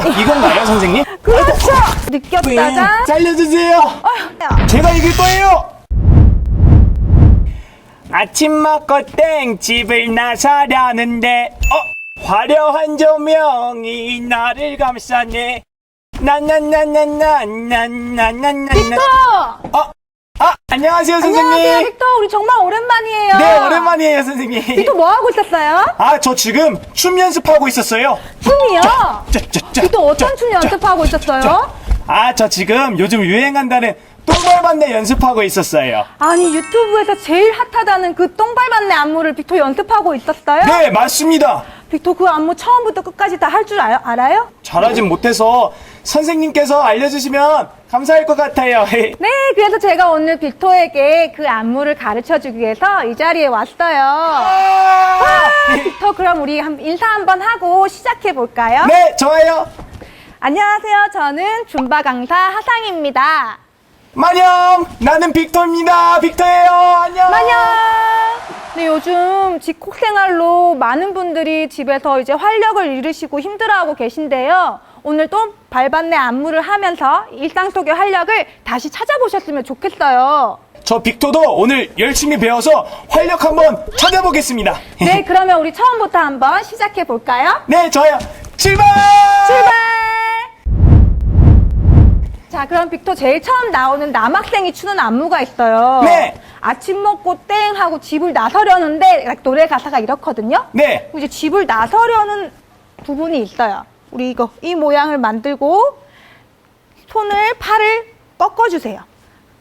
이건가요, 선생님? 그렇죠. 느꼈다가 살려주세요. 제가 이길 거예요. 아침 먹고 땡집을 나서려는데 어 화려한 조명이 나를 감싸네 나나나나나나나나나 빅터. 어? 아 안녕하세요 선생님 안녕하세요, 빅터. 우리 정말 오랜만이에요. 네 오랜만이에요 선생님 빅터 뭐 하고 있었어요? 아 저 지금 춤 연습하고 있었어요 춤이요. 자, 자, 자, 빅터 어떤 자, 춤 자, 연습하고 있었어요? 아 저 지금 요즘 유행한다는 똥발반대 연습하고 있었어요 아니 유튜브에서 제일 핫하다는 그 똥발맞네 안무를 빅터 연습하고 있었어요? 네 맞습니다 빅터 그 안무 처음부터 끝까지 다 할 줄 알아요? 잘하진 못해서 선생님께서 알려주시면 감사할 것 같아요. 네, 그래서 제가 오늘 빅터에게 그 안무를 가르쳐 주기 위해서 이 자리에 왔어요. 아! 빅터 그럼 우리 한- 인사 한번 하고 시작해 볼까요? 네, 좋아요. 안녕하세요. 저는 줌바 강사 하상입니다. 만영, 나는 빅터입니다. 빅터예요. 안녕. 안녕. 네, 요즘 집콕 생활로 많은 분들이 집에서 이제 활력을 잃으시고 힘들어하고 계신데요. 오늘 또 발반내 안무를 하면서 일상 속의 활력을 다시 찾아보셨으면 좋겠어요. 저 빅터도 오늘 열심히 배워서 활력 한번 찾아보겠습니다. 네, 그러면 우리 처음부터 한번 시작해 볼까요? 네, 좋아요. 출발! 출발! 자, 그럼 빅터 제일 처음 나오는 남학생이 추는 안무가 있어요. 네. 아침 먹고 땡 하고 집을 나서려는데 노래 가사가 이렇거든요. 네. 이제 집을 나서려는 부분이 있어요. 우리 이거 이 모양을 만들고 손을 팔을 꺾어주세요.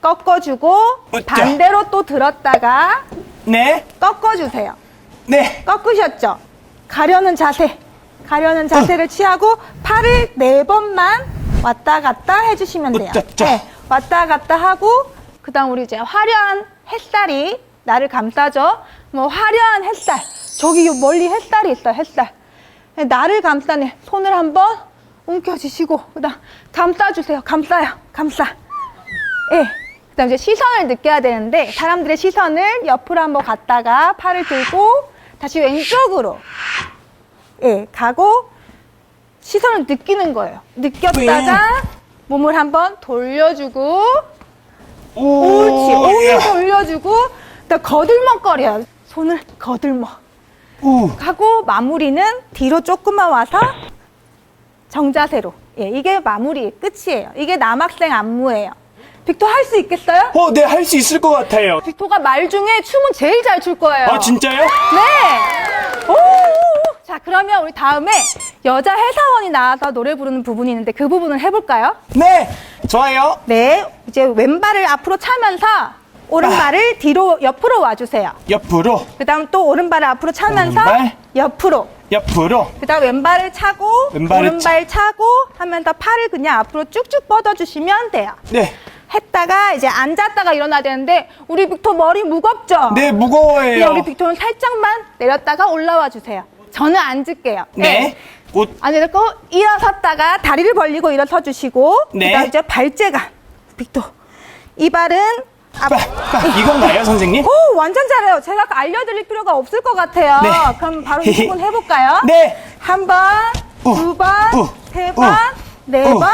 꺾어주고 으쌰. 반대로 또 들었다가 네, 꺾어주세요. 네. 꺾으셨죠? 가려는 자세. 가려는 어. 자세를 취하고 팔을 네 번만 왔다 갔다 해주시면 돼요. 으쌰. 네, 왔다 갔다 하고 그다음 우리 이제 화려한 햇살이 나를 감싸죠. 뭐 화려한 햇살. 저기 요 멀리 햇살이 있어요. 햇살. 네, 나를 감싸네. 손을 한번 움켜쥐시고 그 다음 감싸주세요. 감싸요. 감싸. 예. 그 다음 이제 시선을 느껴야 되는데 사람들의 시선을 옆으로 한번 갔다가 팔을 들고 다시 왼쪽으로 예 가고 시선을 느끼는 거예요. 느꼈다가 몸을 한번 돌려주고 오, 옳지 오히려 야. 돌려주고 또 거들먹거려요. 손을 거들먹 오. 하고 마무리는 뒤로 조금만 와서 정자세로 예 이게 마무리 끝이에요. 이게 남학생 안무예요. 빅토 할 수 있겠어요? 어, 네, 할 수 있을 것 같아요. 빅토가 말 중에 춤은 제일 잘 출 거예요. 아, 진짜요? 네. 오. 자, 그러면 우리 다음에 여자 회사원이 나와서 노래 부르는 부분이 있는데 그 부분을 해볼까요? 네, 좋아요. 네. 이제 왼발을 앞으로 차면서 오른발을 뒤로 옆으로 와주세요. 옆으로, 그 다음 또 오른발을 앞으로 차면서 오른발. 옆으로. 옆으로. 그 다음 왼발을 차고 왼발을 오른발 차 고 하면서 팔을 그냥 앞으로 쭉쭉 뻗어주시면 돼요. 네, 했다가 이제 앉았다가 일어나야 되는데 우리 빅토 머리 무겁죠? 네, 무거워요. 우리 빅토는 살짝만 내렸다가 올라와 주세요. 저는 앉을게요. 네. 옷, 앉고 일어섰다가 다리를 벌리고 일어서 주시고 네. 그다음 이제 발재간 빅토 이 발은 이건가요, 선생님? 오 완전 잘해요. 제가 알려드릴 필요가 없을 것 같아요. 네. 그럼 바로 이 부분 해볼까요? 네. 한 번, 우, 두 번, 우, 세 우, 번, 네 우, 번,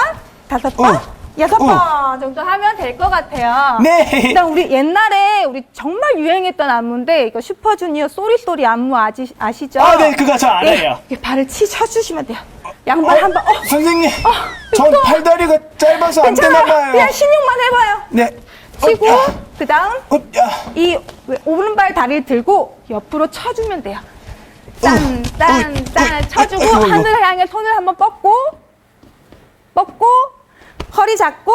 다섯 번, 우, 여섯 우. 번 정도 하면 될 것 같아요. 네. 일단 우리 옛날에 우리 정말 유행했던 안무인데 이거 슈퍼주니어 쏘리쏘리 안무 아시, 아시죠? 아, 네, 그거 저 알아요. 예, 이렇게 발을 치 쳐주시면 돼요. 양발 한 번. 어, 선생님, 전 팔다리가 짧아서 안 되나 괜찮아요. 봐요. 그냥 신용만 해봐요. 네. 치고 어, 야, 그 다음 어, 야. 이 왼- 오른발 다리를 들고 옆으로 쳐주면 돼요. 짠, 어, 짠, 어, 짠 어, 쳐주고. 하늘을 향해 손을 한번 뻗고 뻗고 허리 잡고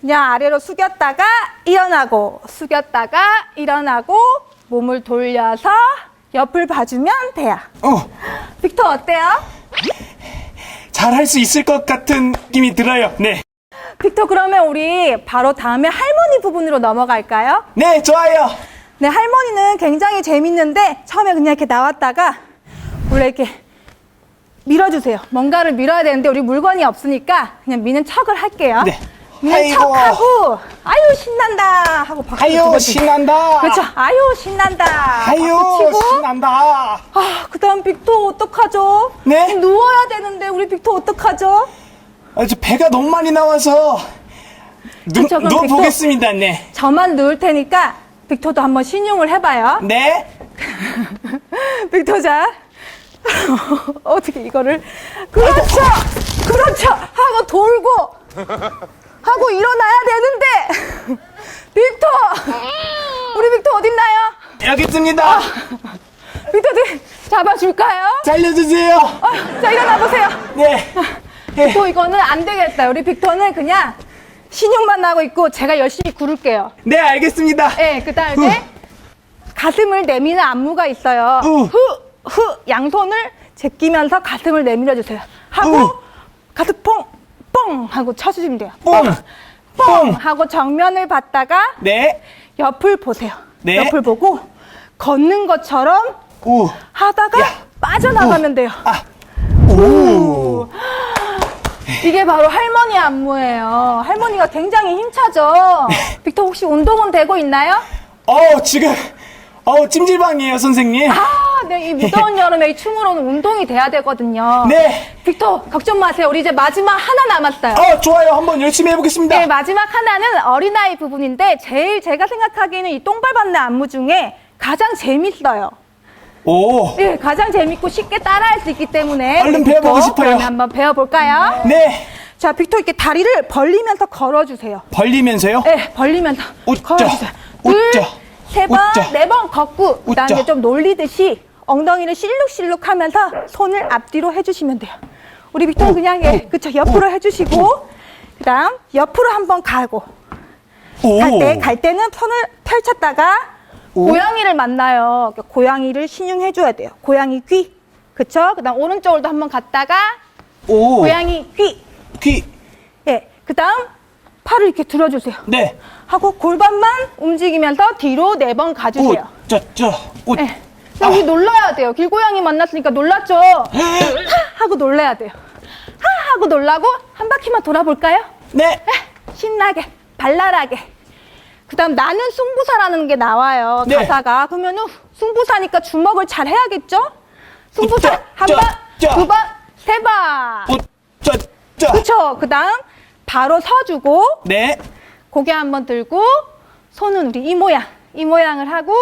그냥 아래로 숙였다가 일어나고 숙였다가 일어나고 몸을 돌려서 옆을 봐주면 돼요. 어, 빅터 어때요? 잘 할 수 있을 것 같은 느낌이 들어요. 네. 빅터 그러면 우리 바로 다음에 할머니 부분으로 넘어갈까요? 네, 좋아요. 네, 할머니는 굉장히 재밌는데 처음에 그냥 이렇게 나왔다가 원래 이렇게 밀어주세요. 뭔가를 밀어야 되는데 우리 물건이 없으니까 그냥 미는 척을 할게요. 네. 있는 아이고. 척하고 아유 신난다 하고 박수 아유 치고. 신난다. 그렇죠. 아유 신난다. 아유 박수 치고. 신난다. 아 그다음 빅토 어떡하죠? 네? 누워야 되는데 우리 빅토 어떡하죠? 아, 저 배가 너무 많이 나와서 누, 저, 그럼 누워 백도- 보겠습니다. 네. 저만 누울 테니까 빅토도 한번 신용을 해봐요. 네. 빅토자 어떻게 이거를 그렇죠 그렇죠 하고 돌고 하고 일어나야 되는데 빅토 우리 빅토 어딨나요? 여기 있습니다. 빅토 좀 잡아줄까요? 살려주세요. 어, 자 일어나 보세요. 네. 네. 빅토 이거는 안 되겠다. 우리 빅토는 그냥 신용만 나고 있고 제가 열심히 구를게요. 네 알겠습니다. 네, 그 다음에 가슴을 내미는 안무가 있어요. 우. 후, 후, 양손을 제끼면서 가슴을 내밀어 주세요. 하고 우. 가슴 뽕, 뽕 하고 쳐주시면 돼요. 뽕. 뽕 뽕. 하고 정면을 봤다가 네. 옆을 보세요. 네. 옆을 보고 걷는 것처럼 우. 하다가 야. 빠져나가면 돼요. 아. 우. 이게 바로 할머니 안무예요. 할머니가 굉장히 힘차죠. 빅터 혹시 운동은 되고 있나요? 어 지금 어 찜질방이에요 선생님. 아, 네, 이 무더운 여름에 이 춤으로는 운동이 돼야 되거든요. 네. 빅터 걱정 마세요. 우리 이제 마지막 하나 남았어요. 어 좋아요. 한번 열심히 해보겠습니다. 네, 마지막 하나는 어린아이 부분인데 제일 제가 생각하기에는 이 똥발 받는 안무 중에 가장 재밌어요. 오. 네, 가장 재밌고 쉽게 따라할 수 있기 때문에 얼른 우리 배워보고 빅터 싶어요. 그러면 한번 배워볼까요? 네. 자, 빅터 이렇게 다리를 벌리면서 걸어주세요. 벌리면서요. 네, 벌리면서 웃자, 걸어주세요. 웃자, 둘, 세 번, 웃자. 네 번 걷고 그다음에 웃자. 좀 놀리듯이 엉덩이를 실룩실룩 하면서 손을 앞뒤로 해주시면 돼요. 우리 빅토는 그냥 예, 그쵸 옆으로 해주시고 그다음 옆으로 한번 가고 오. 갈때갈 때는 손을 펼쳤다가 오. 고양이를 만나요. 그러니까 고양이를 신용해줘야 돼요. 고양이 귀, 그쵸? 그 다음 오른쪽으로도 한번 갔다가 오. 고양이 귀, 귀. 예, 그 다음 팔을 이렇게 들어주세요. 네. 하고 골반만 움직이면서 뒤로 네번 가주세요. 우짜짜. 우. 네. 여기 놀라야 돼요. 길고양이 만났으니까 놀랐죠? 하! 하고 놀라야 돼요. 하! 하고 놀라고 한 바퀴만 돌아볼까요? 네. 에, 신나게, 발랄하게. 그 다음 나는 승부사라는 게 나와요. 네. 가사가. 그러면은 승부사니까 주먹을 잘 해야겠죠? 승부사 짜, 한 짜, 번, 짜. 두 번, 세 번. 우짜짜. 그쵸? 그 다음 바로 서주고 네. 고개 한 번 들고 손은 우리 이 모양, 이 모양을 하고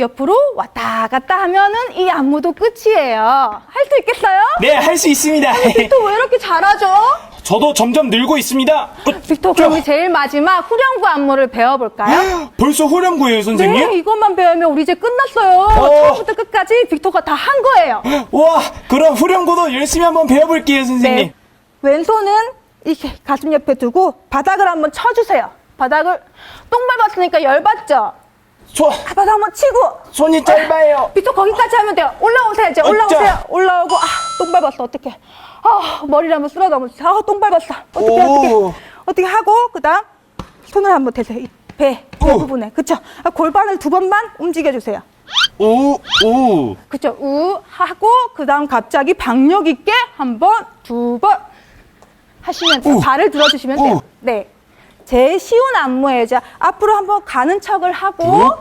옆으로 왔다 갔다 하면은 이 안무도 끝이에요. 할 수 있겠어요? 네, 할 수 있습니다. 빅토 왜 이렇게 잘하죠? 저도 점점 늘고 있습니다. 빅토 그럼 우리 제일 마지막 후렴구 안무를 배워볼까요? 벌써 후렴구예요, 선생님? 네, 이것만 배우면 우리 이제 끝났어요. 어. 처음부터 끝까지 빅토가 다 한 거예요. 와, 그럼 후렴구도 열심히 한번 배워볼게요, 선생님. 네. 왼손은 이렇게 가슴 옆에 두고 바닥을 한번 쳐주세요. 바닥을 똥 밟았으니까 열받죠? 손, 아, 바닥 한번 치고 손이 짧아요. 빅토 거기까지 하면 돼요. 올라오세요. 이제 올라오세요. 올라오고 아, 똥 밟았어. 어떡해. 아, 머리를 한번 쓸어 넘어주세요. 아, 똥 밟았어. 어떻게 오. 어떻게. 어떻게 하고 그다음 손을 한번 대세요. 이 배, 배 오. 부분에. 그쵸? 아, 골반을 두 번만 움직여 주세요. 오, 오. 그쵸? 우 하고 그다음 갑자기 박력 있게 한 번, 두 번 하시면 돼요. 오. 발을 들어 주시면 돼요. 오. 네. 제일 쉬운 안무예요. 자, 앞으로 한번 가는 척을 하고 뒤로?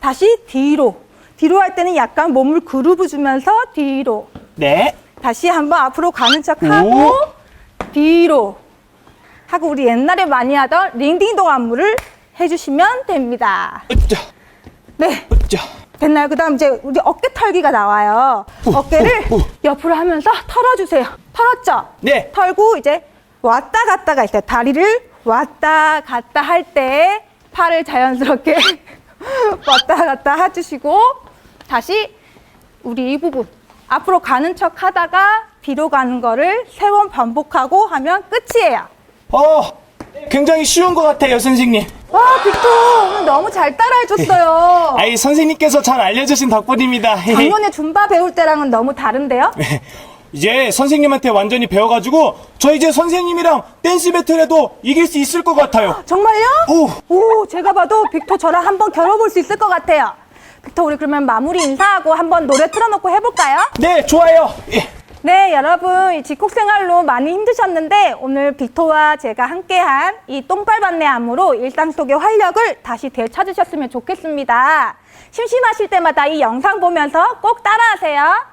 다시 뒤로. 뒤로 할 때는 약간 몸을 그루브 주면서 뒤로. 네. 다시 한번 앞으로 가는 척 하고 뒤로. 하고 우리 옛날에 많이 하던 링딩동 안무를 해주시면 됩니다. 으짜, 네. 으짜. 됐나요? 그 다음 이제 우리 어깨 털기가 나와요. 어깨를 오, 오. 옆으로 하면서 털어주세요. 털었죠? 네. 털고 이제 왔다 갔다가 있어요. 다리를 왔다 갔다 할 때 팔을 자연스럽게 왔다 갔다 해주시고 다시 우리 이 부분 앞으로 가는 척 하다가 뒤로 가는 거를 세 번 반복하고 하면 끝이에요. 어, 굉장히 쉬운 것 같아요, 선생님. 와, 빅토 오늘 너무 잘 따라해줬어요. 아이, 선생님께서 잘 알려주신 덕분입니다. 작년에 줌바 배울 때랑은 너무 다른데요? 이제 선생님한테 완전히 배워가지고, 저 이제 선생님이랑 댄스 배틀에도 이길 수 있을 것 같아요. 정말요? 오. 오, 제가 봐도 빅토 저랑 한번 겨뤄볼 수 있을 것 같아요. 빅토, 우리 그러면 마무리 인사하고 한번 노래 틀어놓고 해볼까요? 네, 좋아요. 예. 네, 여러분, 이 집콕 생활로 많이 힘드셨는데, 오늘 빅토와 제가 함께한 이 똥빨반내 암으로 일상 속의 활력을 다시 되찾으셨으면 좋겠습니다. 심심하실 때마다 이 영상 보면서 꼭 따라하세요.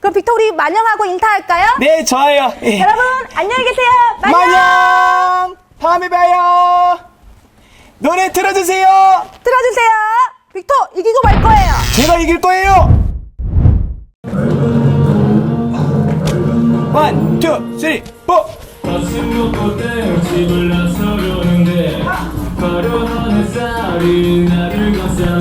그럼 빅토 우리 만영하고 인사할까요? 네, 좋아요. 예. 여러분, 안녕히 계세요. 만영! 만영! 다음에 봐요. 노래 틀어주세요. 들어주세요. 빅토, 이기고 말 거예요. 제가 이길 거예요. 원, 투, 쓰리, 포. 나서려는데 화려한 햇살이 나를 감싸